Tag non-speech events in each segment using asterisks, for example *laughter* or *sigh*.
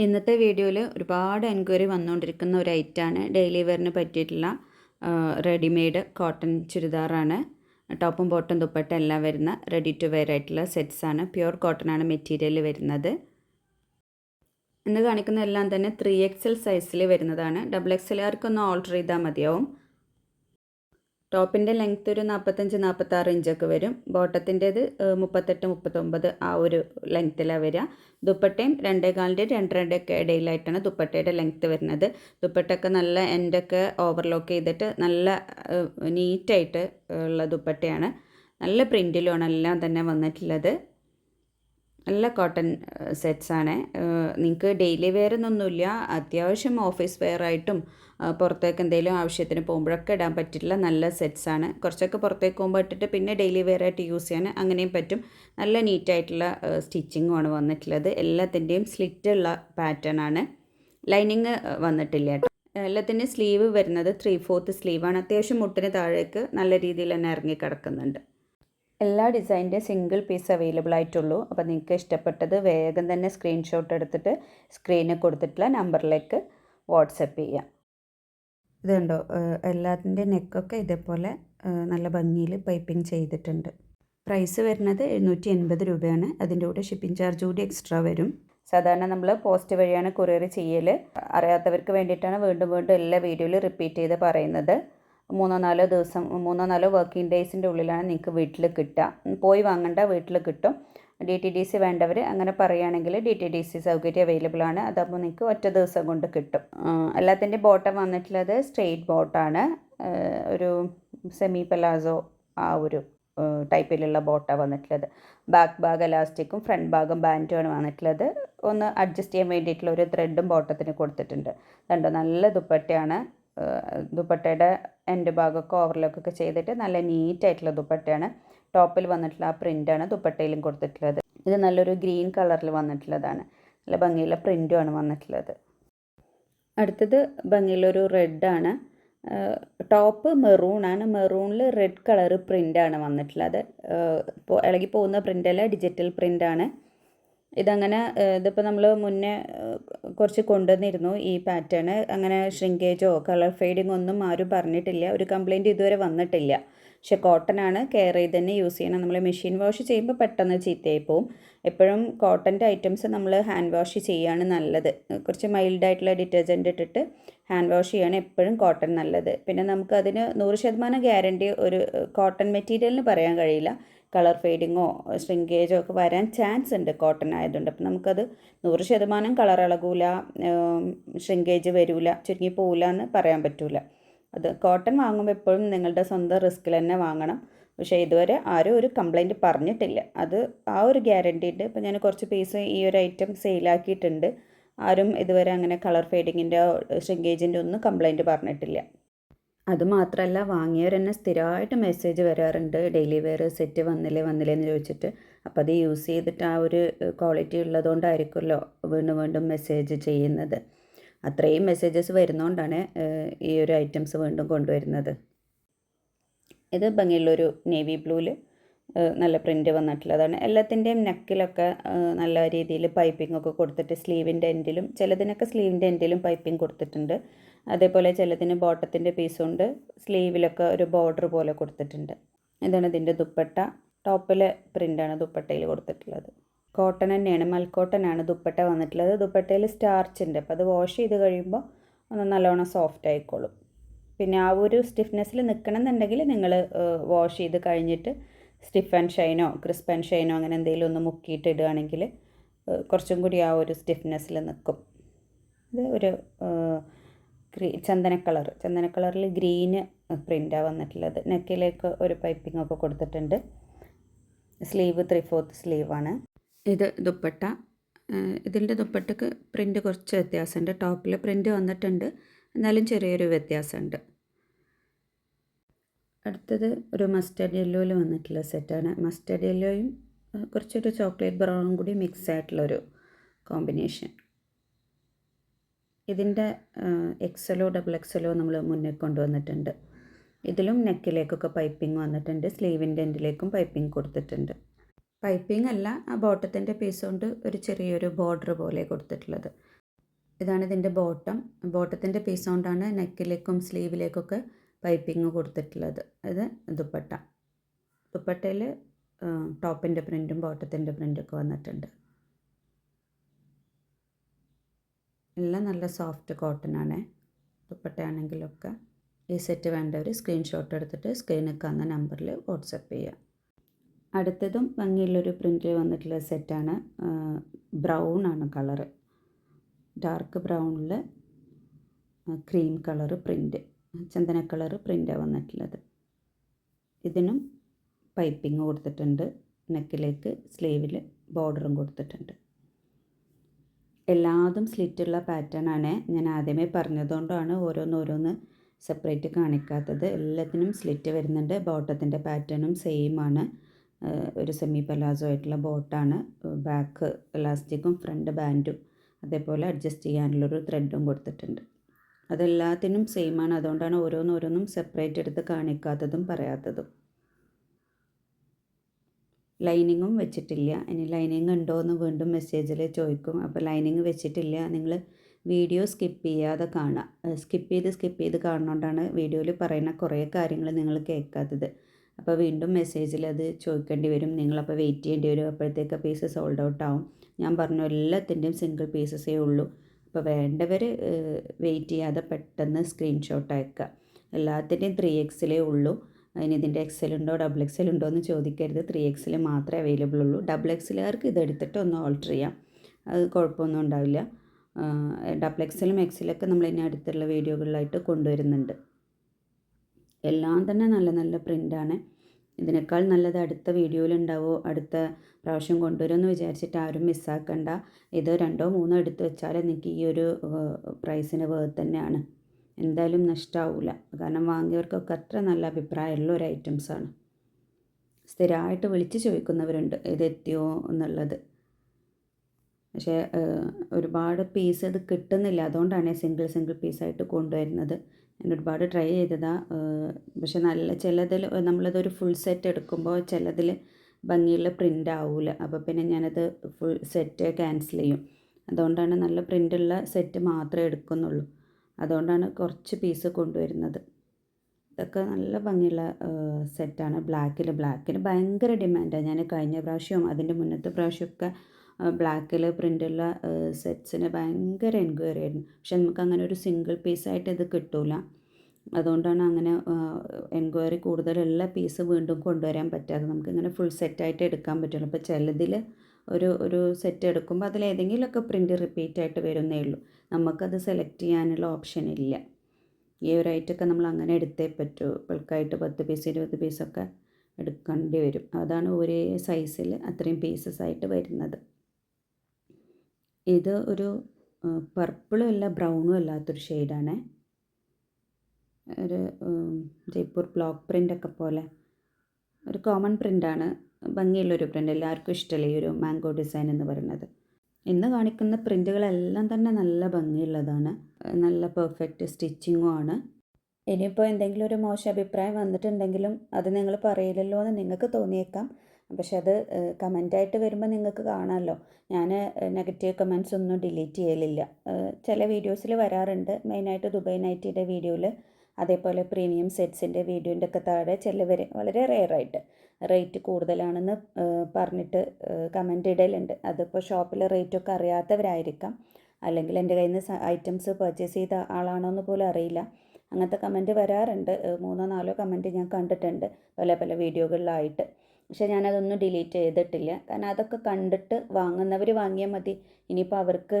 ഇന്നത്തെ വീഡിയോയിൽ ഒരുപാട് എൻക്വയറി വന്നുകൊണ്ടിരിക്കുന്ന ഒരു ഐറ്റമാണ് ഡെയിലി വെയറിന് പറ്റിയിട്ടുള്ള റെഡിമെയ്ഡ് കോട്ടൺ ചുരിദാറാണ്. ടോപ്പും ബോട്ടും ദുപ്പട്ട എല്ലാം വരുന്ന റെഡി ടു വെയർ ആയിട്ടുള്ള സെറ്റ്സാണ് പ്യുർ കോട്ടൺ ആണ് മെറ്റീരിയൽ വരുന്നത്. ഇന്ന് കാണിക്കുന്ന എല്ലാം തന്നെ ത്രീ എക്സൽ സൈസിൽ വരുന്നതാണ്. ഡബിൾ എക്സലുകാർക്കൊന്ന് ഓൾട്ടർ ചെയ്താൽ മതിയാവും. ടോപ്പിന്റെ ലെങ്ത്ത് ഒരു നാൽപ്പത്തഞ്ച് നാൽപ്പത്താറ് ഇഞ്ചൊക്കെ വരും. ബോട്ടത്തിന്റേത് മുപ്പത്തെട്ട് മുപ്പത്തൊമ്പത് ആ ഒരു ലെങ്ത്തിലാണ് വരിക. ദുപ്പട്ടയും രണ്ടേകാലിന്റെ രണ്ടൊക്കെ ഇടയിലായിട്ടാണ് ദുപ്പട്ടയുടെ ലെങ്ത്ത് വരുന്നത്. ദുപ്പട്ടയൊക്കെ നല്ല എൻഡൊക്കെ ഓവർലോക്ക് ചെയ്തിട്ട് നല്ല നീറ്റായിട്ട് ഉള്ള ദുപ്പട്ടയാണ്. നല്ല പ്രിന്റിലുമാണ് എല്ലാം തന്നെ വന്നിട്ടുള്ളത്. നല്ല കോട്ടൺ സെറ്റ്സാണ് നിങ്ങൾക്ക് ഡെയിലി വെയർ എന്നൊന്നുമില്ല. അത്യാവശ്യം ഓഫീസ് വെയർ ആയിട്ടും പുറത്തേക്ക് എന്തെങ്കിലും ആവശ്യത്തിന് പോകുമ്പോഴൊക്കെ ഇടാൻ പറ്റിയിട്ടുള്ള നല്ല സെറ്റ്സാണ് കുറച്ചൊക്കെ പുറത്തേക്ക് പോകുമ്പോൾ ഇട്ടിട്ട് പിന്നെ ഡെയിലി വെയർ ആയിട്ട് യൂസ് ചെയ്യാൻ അങ്ങനെയും പറ്റും. നല്ല നീറ്റായിട്ടുള്ള സ്റ്റിച്ചിങ്ങുമാണ് വന്നിട്ടുള്ളത്. എല്ലാത്തിന്റെയും സ്ലിറ്റുള്ള പാറ്റേൺ ആണ്. ലൈനിങ് വന്നിട്ടില്ല എല്ലാത്തിന്റെയും സ്ലീവ് വരുന്നത് ത്രീ ഫോർത്ത് സ്ലീവാണ് അത്യാവശ്യം മുട്ടിന് താഴേക്ക് നല്ല രീതിയിൽ തന്നെ ഇറങ്ങി കിടക്കുന്നുണ്ട്. എല്ലാ ഡിസൈന്റെ സിംഗിൾ പീസ് അവൈലബിൾ ആയിട്ടുള്ളൂ. അപ്പോൾ നിങ്ങൾക്ക് ഇഷ്ടപ്പെട്ടത് വേഗം തന്നെ സ്ക്രീൻഷോട്ട് എടുത്തിട്ട് സ്ക്രീനിൽ കൊടുത്തിട്ടുള്ള നമ്പറിലേക്ക് വാട്സപ്പ് ചെയ്യാം. ഇതുണ്ടോ? എല്ലാത്തിന്റെ നെക്കൊക്കെ ഇതേപോലെ നല്ല ഭംഗിയിൽ പൈപ്പിംഗ് ചെയ്തിട്ടുണ്ട്. പ്രൈസ് വരുന്നത് എഴുന്നൂറ്റി എൺപത് രൂപയാണ്. അതിന്റെ കൂടെ ഷിപ്പിംഗ് ചാർജ് കൂടി എക്സ്ട്രാ വരും. സാധാരണ നമ്മൾ പോസ്റ്റ് വഴിയാണ് കൊറിയർ ചെയ്യൽ. അറിയാത്തവർക്ക് വേണ്ടിയിട്ടാണ് വീണ്ടും വീണ്ടും എല്ലാ വീഡിയോയിലും റിപ്പീറ്റ് ചെയ്ത് പറയുന്നത്. മൂന്നോ നാലോ ദിവസം മൂന്നോ നാലോ വർക്കിംഗ് ഡേയ്സിന്റെ ഉള്ളിലാണ് നിങ്ങൾക്ക് വീട്ടിൽ കിട്ടുക. പോയി വാങ്ങേണ്ട വീട്ടിൽ കിട്ടും. ഡി ടി ഡി സി വേണ്ടവർ അങ്ങനെ പറയുകയാണെങ്കിൽ ഡി ടി ഡി സി സൗകര്യം അവൈലബിൾ ആണ്. അതപ്പോൾ നിങ്ങൾക്ക് ഒറ്റ ദിവസം കൊണ്ട് കിട്ടും. എല്ലാത്തിന്റെ ബോട്ടം വന്നിട്ടുള്ളത് സ്ട്രെയിറ്റ് ബോട്ടാണ് ഒരു സെമി പലാസോ ആ ഒരു ടൈപ്പിലുള്ള ബോട്ടാണ് വന്നിട്ടുള്ളത്. ബാക്ക് ഭാഗം എലാസ്റ്റിക്കും ഫ്രണ്ട് ഭാഗം ബാൻഡുമാണ് വന്നിട്ടുള്ളത്. ഒന്ന് അഡ്ജസ്റ്റ് ചെയ്യാൻ വേണ്ടിയിട്ടുള്ള ഒരു ത്രെഡും ബോട്ടത്തിന് കൊടുത്തിട്ടുണ്ട്. കണ്ടോ? നല്ല ദുപ്പട്ടയാണ്. ദുപ്പട്ടയുടെ എൻഡ് ഭാഗമൊക്കെ ഓവർലോക്കൊക്കെ ചെയ്തിട്ട് നല്ല നീറ്റായിട്ടുള്ള ദുപ്പട്ടയാണ്. ടോപ്പിൽ വന്നിട്ടുള്ള ആ പ്രിന്റാണ് ദുപ്പട്ടയിലും കൊടുത്തിട്ടുള്ളത്. ഇത് നല്ലൊരു ഗ്രീൻ കളറിൽ വന്നിട്ടുള്ളതാണ്. നല്ല ഭംഗിയുള്ള പ്രിന്റുമാണ് വന്നിട്ടുള്ളത്. അടുത്തത് ഭംഗിയുള്ളൊരു റെഡാണ് ടോപ്പ് മെറൂണാണ് മെറൂണിൽ റെഡ് കളർ പ്രിന്റാണ് വന്നിട്ടുള്ളത്. ഇപ്പോൾ ഇളകി പോകുന്ന പ്രിന്റല്ല ഡിജിറ്റൽ പ്രിന്റാണ് ഇതങ്ങനെ ഇതിപ്പോൾ നമ്മൾ മുന്നേ കുറച്ച് കൊണ്ടുവന്നിരുന്നു ഈ പാറ്റേൺ അങ്ങനെ ഷ്രിങ്കേജോ കളർ ഫെയ്ഡിങ്ങോ ഒന്നും ആരും പറഞ്ഞിട്ടില്ല. ഒരു കംപ്ലയിന്റ് ഇതുവരെ വന്നിട്ടില്ല. പക്ഷെ കോട്ടൺ ആണ് കെയർ ചെയ്ത് തന്നെ യൂസ് ചെയ്യണം. നമ്മൾ മെഷീൻ വാഷ് ചെയ്യുമ്പോൾ പെട്ടെന്ന് ചീത്തയായി പോവും. എപ്പോഴും കോട്ടന്റെ ഐറ്റംസ് നമ്മൾ ഹാൻഡ് വാഷ് ചെയ്യുകയാണ് നല്ലത്. കുറച്ച് മൈൽഡായിട്ടുള്ള ഡിറ്റർജന്റ് ഇട്ടിട്ട് ഹാൻഡ് വാഷ് ചെയ്യാണ് എപ്പോഴും കോട്ടൺ നല്ലത്. പിന്നെ നമുക്ക് അതിന് നൂറ് ശതമാനം ഗ്യാരണ്ടി ഒരു കോട്ടൺ മെറ്റീരിയലിന് പറയാൻ കഴിയില്ല. കളർ ഫെയ്ഡിങ്ങോ ഷ്രിങ്കേജോ ഒക്കെ വരാൻ ചാൻസ് ഉണ്ട്. കോട്ടൺ ആയതുകൊണ്ട്. അപ്പം നമുക്കത് നൂറ് ശതമാനം കളർ ഇളകൂല ഷ്രിങ്കേജ് വരില്ല ചുരുങ്ങി പോവില്ല എന്ന് പറയാൻ പറ്റില്ല അത് കോട്ടൺ വാങ്ങുമ്പോൾ എപ്പോഴും നിങ്ങളുടെ സ്വന്തം റിസ്ക്കിൽ തന്നെ വാങ്ങണം. പക്ഷേ ഇതുവരെ ആരും ഒരു കംപ്ലൈന്റ് പറഞ്ഞിട്ടില്ല. അത് ആ ഒരു ഗ്യാരണ്ടി ഉണ്ട് ഇപ്പം ഞാൻ കുറച്ച് പീസ് ഈ ഒരു ഐറ്റം സെയിലാക്കിയിട്ടുണ്ട് ആരും ഇതുവരെ അങ്ങനെ കളർ ഫെയ്ഡിങ്ങിന്റെ ഷ്രിങ്കേജിന്റെ ഒന്നും കംപ്ലൈന്റ് പറഞ്ഞിട്ടില്ല. അതുമാത്രമല്ല വാങ്ങിയവർ തന്നെ സ്ഥിരമായിട്ട് മെസ്സേജ് വരാറുണ്ട്. ഡെയിലി വെയർ സെറ്റ് വന്നില്ലേ വന്നില്ലേ എന്ന് ചോദിച്ചിട്ട്. അപ്പോൾ അത് യൂസ് ചെയ്തിട്ട് ആ ഒരു ക്വാളിറ്റി ഉള്ളതുകൊണ്ടായിരിക്കുമല്ലോ വീണ്ടും വീണ്ടും മെസ്സേജ് ചെയ്യുന്നത്. അത്രയും മെസ്സേജസ് വരുന്നതുകൊണ്ടാണ് ഈ ഒരു ഐറ്റംസ് വീണ്ടും കൊണ്ടുവരുന്നത്. ഇത് ഭംഗിയുള്ളൊരു നേവി ബ്ലൂവിൽ നല്ല പ്രിന്റ് വന്നിട്ടുള്ളതാണ് എല്ലാത്തിന്റെയും നെക്കിലൊക്കെ നല്ല രീതിയിൽ പൈപ്പിംഗ് ഒക്കെ കൊടുത്തിട്ട് സ്ലീവിന്റെ എൻഡിലും ചിലതിനൊക്കെ സ്ലീവിന്റെ എൻഡിലും പൈപ്പിംഗ് കൊടുത്തിട്ടുണ്ട്. അതേപോലെ ചിലതിന് ബോട്ടത്തിന്റെ പീസുണ്ട് സ്ലീവിലൊക്കെ ഒരു ബോർഡർ പോലെ കൊടുത്തിട്ടുണ്ട്. ഇതാണ് ഇതിന്റെ ദുപ്പട്ട. ടോപ്പിലെ പ്രിന്റാണ് ദുപ്പട്ടയിൽ കൊടുത്തിട്ടുള്ളത്. കോട്ടൺ തന്നെയാണ് മൽക്കോട്ടനാണ് ദുപ്പട്ട വന്നിട്ടുള്ളത്. ദുപ്പട്ടയിൽ സ്റ്റാർച്ച് ഉണ്ട്. അപ്പോൾ അത് വാഷ് ചെയ്ത് കഴിയുമ്പോൾ ഒന്ന് നല്ലോണം സോഫ്റ്റ് ആയിക്കോളും. പിന്നെ ആ ഒരു സ്റ്റിഫ്നെസ്സിൽ നിൽക്കണം എന്നുണ്ടെങ്കിൽ നിങ്ങൾ വാഷ് ചെയ്ത് കഴിഞ്ഞിട്ട് സ്റ്റിഫ് ആൻഡ് ഷൈനോ ക്രിസ്പ് ആൻഡ് ഷൈനോ അങ്ങനെ എന്തെങ്കിലും ഒന്ന് മുക്കിയിട്ട് ഇടുകയാണെങ്കിൽ കുറച്ചും കൂടി ആ ഒരു സ്റ്റിഫ്നെസ്സിൽ നിൽക്കും. ഇത് ഒരു ഗ്രീ ചന്ദന കളർ. ചന്ദന കളറിൽ ഗ്രീന് പ്രിന്റാണ് വന്നിട്ടുള്ളത്. നെക്കിലേക്ക് ഒരു പൈപ്പിംഗ് ഒക്കെ കൊടുത്തിട്ടുണ്ട്. സ്ലീവ് ത്രീ ഫോർത്ത് സ്ലീവാണ്. ഇത് ദുപ്പട്ട. ഇതിന്റെ ദുപ്പട്ടക്ക് പ്രിന്റ് കുറച്ച് വ്യത്യാസമുണ്ട്. ടോപ്പിൽ പ്രിന്റ് വന്നിട്ടുണ്ട്. എന്നാലും ചെറിയൊരു വ്യത്യാസമുണ്ട്. അടുത്തത് ഒരു മസ്റ്റർഡ് യെല്ലോയിൽ വന്നിട്ടുള്ള സെറ്റാണ് മസ്റ്റർഡ് യെല്ലോയും കുറച്ചൊരു ചോക്ലേറ്റ് ബ്രൗണും കൂടി മിക്സ് ആയിട്ടുള്ളൊരു കോമ്പിനേഷൻ ഇതിന്റെ എക്സലോ ഡബിൾ എക്സലോ നമ്മൾ മുന്നേ കൊണ്ടുവന്നിട്ടുണ്ട്. ഇതിലും നെക്കിലേക്കൊക്കെ പൈപ്പിംഗ് വന്നിട്ടുണ്ട്. സ്ലീവിന്റെ എൻഡിലേക്കും പൈപ്പിംഗ് കൊടുത്തിട്ടുണ്ട്. പൈപ്പിംഗ് അല്ല ആ ബോട്ടത്തിന്റെ പീസ് കൊണ്ട് ഒരു ചെറിയൊരു ബോർഡർ പോലെ കൊടുത്തിട്ടുള്ളത്. ഇതാണ് ഇതിന്റെ ബോട്ടം ബോട്ടത്തിന്റെ പീസ് കൊണ്ടാണ് നെക്കിലേക്കും സ്ലീവിലേക്കൊക്കെ പൈപ്പിംഗ് കൊടുത്തിട്ടുള്ളത്. ഇത് ദുപ്പട്ട. ദുപ്പട്ടയിൽ ടോപ്പിന്റെ പ്രിന്റും ബോട്ടത്തിന്റെ പ്രിന്റൊക്കെ വന്നിട്ടുണ്ട്. എല്ലാം നല്ല സോഫ്റ്റ് കോട്ടൺ ആണ് ദുപ്പട്ടയാണെങ്കിലൊക്കെ ഈ സെറ്റ് വേണ്ടവർ സ്ക്രീൻഷോട്ട് എടുത്തിട്ട് സ്ക്രീനിൽ കാണുന്ന നമ്പറിൽ വാട്സപ്പ് ചെയ്യുക അടുത്തതും ഭംഗിയുള്ളൊരു പ്രിന്റിൽ വന്നിട്ടുള്ള സെറ്റാണ് ബ്രൗൺ ആണ് കളറ്. ഡാർക്ക് ബ്രൗണിൽ ക്രീം കളറ് പ്രിന്റ് ചന്ദന കളർ പ്രിന്റാണ് വന്നിട്ടുള്ളത്. ഇതിനും പൈപ്പിംഗ് കൊടുത്തിട്ടുണ്ട്. നെക്കിലേക്ക് സ്ലീവിൽ ബോർഡറും കൊടുത്തിട്ടുണ്ട്. എല്ലാതും സ്ലിറ്റുള്ള പാറ്റേൺ ആണ്. ഞാൻ ആദ്യമേ പറഞ്ഞതുകൊണ്ടാണ് ഓരോന്ന് ഓരോന്ന് സെപ്പറേറ്റ് കാണിക്കാത്തത്. എല്ലാത്തിനും സ്ലിറ്റ് വരുന്നുണ്ട്. ബോട്ടത്തിന്റെ പാറ്റേണും സെയിം ആണ്. ഒരു സെമി പലാസോ ആയിട്ടുള്ള ബോട്ടാണ്. ബാക്ക് ഇലാസ്റ്റിക്കും ഫ്രണ്ട് ബാൻഡും അതേപോലെ അഡ്ജസ്റ്റ് ചെയ്യാനുള്ളൊരു ത്രെഡും കൊടുത്തിട്ടുണ്ട്. അതെല്ലാത്തിനും സെയിം ആണ്. അതുകൊണ്ടാണ് ഓരോന്നോരോന്നും സെപ്പറേറ്റ് എടുത്ത് കാണിക്കാത്തതും പറയാത്തതും. ലൈനിങ്ങും വെച്ചിട്ടില്ല. ഇനി ലൈനിങ് ഉണ്ടോ എന്ന് വീണ്ടും മെസ്സേജിൽ ചോദിക്കും. അപ്പോൾ ലൈനിങ് വെച്ചിട്ടില്ല. നിങ്ങൾ വീഡിയോ സ്കിപ്പ് ചെയ്യാതെ കാണുക സ്കിപ്പ് ചെയ്ത് സ്കിപ്പ് ചെയ്ത് കാണുന്നതുകൊണ്ടാണ് വീഡിയോയിൽ പറയുന്ന കുറേ കാര്യങ്ങൾ നിങ്ങൾ കേൾക്കാത്തത്. അപ്പോൾ വീണ്ടും മെസ്സേജിൽ അത് ചോദിക്കേണ്ടി വരും. നിങ്ങളപ്പോൾ വെയിറ്റ് ചെയ്യേണ്ടി വരും. അപ്പോഴത്തേക്ക് പീസ് സോൾഡ് ഔട്ട് ആവും. ഞാൻ പറഞ്ഞു എല്ലാത്തിന്റെയും സിംഗിൾ പീസസേ ഉള്ളൂ. അപ്പോൾ വേണ്ടവർ വെയിറ്റ് ചെയ്യാതെ പെട്ടെന്ന് സ്ക്രീൻഷോട്ട് അയക്കുക എല്ലാത്തിന്റെയും ത്രീ എക്സിലേ ഉള്ളൂ. അതിന് ഇതിന്റെ എക്സൽ ഉണ്ടോ ഡബിൾ എക്സൽ ഉണ്ടോ എന്ന് ചോദിക്കരുത്. ത്രീ എക്സിൽ മാത്രമേ അവൈലബിൾ ഉള്ളൂ. ഡബിൾ എക്സിലുകാർക്ക് ഇതെടുത്തിട്ട് ഒന്ന് ഓൾട്ടർ ചെയ്യാം. അത് കുഴപ്പമൊന്നും ഉണ്ടാവില്ല. ഡബിൾ എക്സലും എക്സലൊക്കെ നമ്മൾ ഇനി അടുത്തുള്ള വീഡിയോകളിലായിട്ട് കൊണ്ടുവരുന്നുണ്ട്. എല്ലാം തന്നെ നല്ല നല്ല പ്രിന്റാണ് ഇതിനേക്കാൾ നല്ലത് അടുത്ത വീഡിയോയിലുണ്ടാവോ? അടുത്ത പ്രാവശ്യം കൊണ്ടുവരുമെന്ന് വിചാരിച്ചിട്ട് ആരും മിസ്സാക്കണ്ട. ഇത് രണ്ടോ മൂന്നോ എടുത്ത് വെച്ചാൽ എനിക്ക് ഈ ഒരു പ്രൈസിന് വേർത്ത് തന്നെയാണ്. എന്തായാലും നഷ്ടമാവില്ല കാരണം വാങ്ങിയവർക്കൊക്കെ അത്ര നല്ല അഭിപ്രായമുള്ള ഒരു ഐറ്റംസാണ് സ്ഥിരമായിട്ട് വിളിച്ച് ചോദിക്കുന്നവരുണ്ട് ഇത് എത്തിയോ എന്നുള്ളത്. പക്ഷേ ഒരുപാട് പീസ് ഇത് കിട്ടുന്നില്ല. അതുകൊണ്ടാണ് സിംഗിൾ സിംഗിൾ പീസായിട്ട് കൊണ്ടുവരുന്നത്. ഞാൻ ഒരുപാട് ട്രൈ ചെയ്തതാണ് പക്ഷെ നല്ല ചിലതിൽ നമ്മളതൊരു ഫുൾ സെറ്റ് എടുക്കുമ്പോൾ ചിലതിൽ ഭംഗിയുള്ള പ്രിന്റ് ആവില്ല അപ്പോൾ പിന്നെ ഞാനത് ഫുൾ സെറ്റ് ക്യാൻസൽ ചെയ്യും. അതുകൊണ്ടാണ് നല്ല പ്രിന്റുള്ള സെറ്റ് മാത്രമേ എടുക്കുന്നുള്ളൂ. അതുകൊണ്ടാണ് കുറച്ച് പീസ് കൊണ്ടുവരുന്നത്. ഇതൊക്കെ നല്ല ഭംഗിയുള്ള സെറ്റാണ് ബ്ലാക്കിൽ ബ്ലാക്കിന് ഭയങ്കര ഡിമാൻഡാണ് ഞാൻ കഴിഞ്ഞ പ്രാവശ്യവും അതിന്റെ മുന്നത്തെ പ്രാവശ്യമൊക്കെ ബ്ലാക്കിൽ പ്രിന്റുള്ള സെറ്റ്സിന് ഭയങ്കര എൻക്വയറി ആയിരുന്നു പക്ഷെ നമുക്ക് അങ്ങനെ ഒരു സിംഗിൾ പീസായിട്ട് ഇത് കിട്ടൂല. അതുകൊണ്ടാണ് അങ്ങനെ എൻക്വയറി കൂടുതലുള്ള പീസ് വീണ്ടും കൊണ്ടുവരാൻ പറ്റാതെ നമുക്കിങ്ങനെ ഫുൾ സെറ്റായിട്ട് എടുക്കാൻ പറ്റുള്ളൂ അപ്പോൾ ചിലതിൽ ഒരു ഒരു സെറ്റ് എടുക്കുമ്പോൾ അതിൽ ഏതെങ്കിലുമൊക്കെ പ്രിന്റ് റിപ്പീറ്റ് ആയിട്ട് വരുന്നേ ഉള്ളൂ. നമുക്കത് സെലക്ട് ചെയ്യാനുള്ള ഓപ്ഷൻ ഇല്ല. ഈ ഒരു ഐറ്റമൊക്കെ നമ്മൾ അങ്ങനെ എടുത്തേ പറ്റൂ. ബൾക്കായിട്ട് പത്ത് പീസ് ഇരുപത് പീസൊക്കെ എടുക്കേണ്ടി വരും. അതാണ് ഒരേ സൈസിൽ അത്രയും പീസസ് ആയിട്ട് വരുന്നത്. ഇത് ഒരു പർപ്പിളും അല്ല ബ്രൗണും അല്ലാത്തൊരു ഷെയ്ഡാണ് ഒരു ജയ്പൂർ ബ്ലോക്ക് പ്രിന്റൊക്കെ പോലെ. ഒരു കോമൺ പ്രിന്റാണ് ഭംഗിയുള്ളൊരു പ്രിന്റ് എല്ലാവർക്കും ഇഷ്ടമല്ലേ ഈ ഒരു മാംഗോ ഡിസൈൻ എന്ന് പറയുന്നത്? ഇന്ന് കാണിക്കുന്ന പ്രിന്റുകളെല്ലാം തന്നെ നല്ല ഭംഗിയുള്ളതാണ്. നല്ല പെർഫെക്റ്റ് സ്റ്റിച്ചിങ്ങും ആണ്. ഇനിയിപ്പോൾ എന്തെങ്കിലും ഒരു മോശം അഭിപ്രായം വന്നിട്ടുണ്ടെങ്കിലും അത് നിങ്ങൾ പറയില്ലല്ലോ എന്ന് നിങ്ങൾക്ക് തോന്നിയേക്കാം. പക്ഷെ അത് കമന്റായിട്ട് വരുമ്പോൾ നിങ്ങൾക്ക് കാണാമല്ലോ ഞാൻ നെഗറ്റീവ് കമൻസ് ഒന്നും ഡിലീറ്റ് ചെയ്യലില്ല. ചില വീഡിയോസിൽ വരാറുണ്ട്. മെയിനായിട്ട് ദുബൈ നൈറ്റിയുടെ വീഡിയോയിൽ അതേപോലെ പ്രീമിയം സെറ്റ്സിന്റെ വീഡിയോന്റെ ഒക്കെ താഴെ ചിലവർ വളരെ റെയറായിട്ട് റേറ്റ് കൂടുതലാണെന്ന് പറഞ്ഞിട്ട് കമന്റ് ഇടലുണ്ട്. അതിപ്പോൾ ഷോപ്പിലെ റേറ്റൊക്കെ അറിയാത്തവരായിരിക്കാം. അല്ലെങ്കിൽ എന്റെ കയ്യിൽ നിന്ന് ഐറ്റംസ് പർച്ചേസ് ചെയ്ത ആളാണോ എന്ന് പോലും അറിയില്ല. അങ്ങനത്തെ കമന്റ് വരാറുണ്ട്. മൂന്നോ നാലോ കമന്റ് ഞാൻ കണ്ടിട്ടുണ്ട്. പല പല വീഡിയോകളിലായിട്ട്. പക്ഷേ ഞാനതൊന്നും ഡിലീറ്റ് ചെയ്തിട്ടില്ല. കാരണം അതൊക്കെ കണ്ടിട്ട് വാങ്ങുന്നവർ വാങ്ങിയാൽ മതി. ഇനിയിപ്പോൾ അവർക്ക്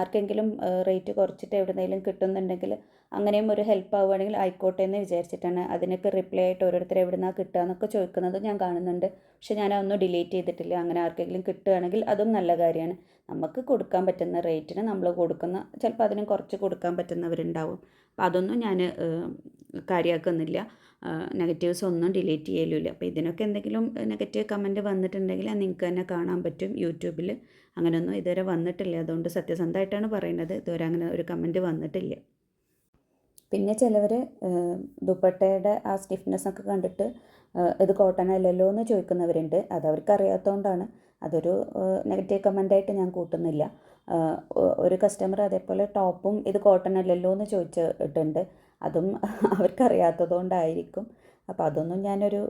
ആർക്കെങ്കിലും റേറ്റ് കുറച്ചിട്ട് എവിടെന്നെങ്കിലും കിട്ടുന്നുണ്ടെങ്കിൽ അങ്ങനെയും ഒരു ഹെൽപ്പ് ആവുകയാണെങ്കിൽ ആയിക്കോട്ടെ എന്ന് വിചാരിച്ചിട്ടാണ് അതിനൊക്കെ റിപ്ലൈ ആയിട്ട് ഓരോരുത്തർ എവിടെ നിന്നാണ് കിട്ടുക എന്നൊക്കെ ചോദിക്കുന്നത് ഞാൻ കാണുന്നുണ്ട്. പക്ഷേ ഞാൻ അതൊന്നും ഡിലീറ്റ് ചെയ്തിട്ടില്ല. അങ്ങനെ ആർക്കെങ്കിലും കിട്ടുകയാണെങ്കിൽ അതും നല്ല കാര്യമാണ്. നമുക്ക് കൊടുക്കാൻ പറ്റുന്ന റേറ്റിന് നമ്മൾ കൊടുക്കുന്ന ചിലപ്പോൾ അതിനും കുറച്ച് കൊടുക്കാൻ പറ്റുന്നവരുണ്ടാവും. അപ്പോൾ അതൊന്നും ഞാൻ കാര്യമാക്കുന്നില്ല. നെഗറ്റീവ്സ് ഒന്നും ഡിലീറ്റ് ചെയ്യലില്ല അപ്പോൾ ഇതിനൊക്കെ എന്തെങ്കിലും നെഗറ്റീവ് കമന്റ് വന്നിട്ടുണ്ടെങ്കിൽ നിങ്ങൾക്ക് തന്നെ കാണാൻ പറ്റും യൂട്യൂബിൽ. അങ്ങനെയൊന്നും ഇതുവരെ വന്നിട്ടില്ല. അതുകൊണ്ട് സത്യസന്ധമായിട്ടാണ് പറയുന്നത്. ഇതുവരെ അങ്ങനെ ഒരു കമന്റ് വന്നിട്ടില്ല. പിന്നെ ചിലവർ ദുപ്പട്ടയുടെ ആ സ്റ്റിഫ്നെസ് ഒക്കെ കണ്ടിട്ട് ഇത് കോട്ടൺ അല്ലല്ലോ എന്ന് ചോദിക്കുന്നവരുണ്ട്. അത് അവർക്ക് അറിയാത്തതുകൊണ്ടാണ് അതൊരു നെഗറ്റീവ് കമന്റായിട്ട് ഞാൻ കൂട്ടുന്നില്ല. ഒരു കസ്റ്റമർ അതേപോലെ ടോപ്പും ഇത് കോട്ടൺ അല്ലല്ലോ എന്ന് ചോദിച്ചിട്ടുണ്ട് അതും *laughs* അവർക്കറിയാത്തതുകൊണ്ടായിരിക്കും. അപ്പോൾ അതൊന്നും ഞാനൊരു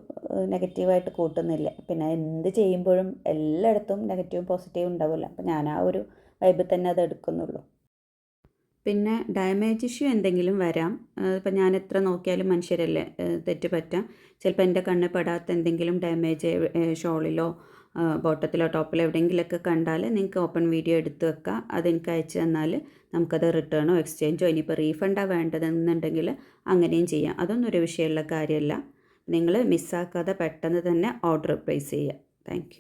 നെഗറ്റീവായിട്ട് കൂട്ടുന്നില്ല. പിന്നെ എന്ത് ചെയ്യുമ്പോഴും എല്ലായിടത്തും നെഗറ്റീവും പോസിറ്റീവും ഉണ്ടാവില്ല. അപ്പോൾ ഞാൻ ആ ഒരു വൈബ് തന്നെ അത് എടുക്കുന്നുള്ളൂ. പിന്നെ ഡാമേജ് ഇഷ്യൂ എന്തെങ്കിലും വരാം. ഇപ്പം ഞാൻ എത്ര നോക്കിയാലും മനുഷ്യരല്ലേ തെറ്റുപറ്റാം. തെറ്റ് പറ്റാം ചിലപ്പോൾ എന്റെ കണ്ണ് പെടാത്ത എന്തെങ്കിലും ഡാമേജ് ഷോളിലോ ബോട്ടത്തിലോ ടോപ്പിലോ എവിടെയെങ്കിലുമൊക്കെ കണ്ടാൽ നിങ്ങൾക്ക് ഓപ്പൺ വീഡിയോ എടുത്ത് വെക്കാം. അതെനിക്ക് അയച്ചു തന്നാൽ നമുക്കത് റിട്ടേണോ എക്സ്ചേഞ്ചോ ഇനിയിപ്പോൾ റീഫണ്ടാണ് വേണ്ടതെന്നുണ്ടെങ്കിൽ അങ്ങനെയും ചെയ്യാം. അതൊന്നും ഒരു വിഷയമുള്ള കാര്യമല്ല. നിങ്ങൾ മിസ്സാക്കാതെ പെട്ടെന്ന് തന്നെ ഓർഡർ പ്ലേസ് ചെയ്യുക. താങ്ക്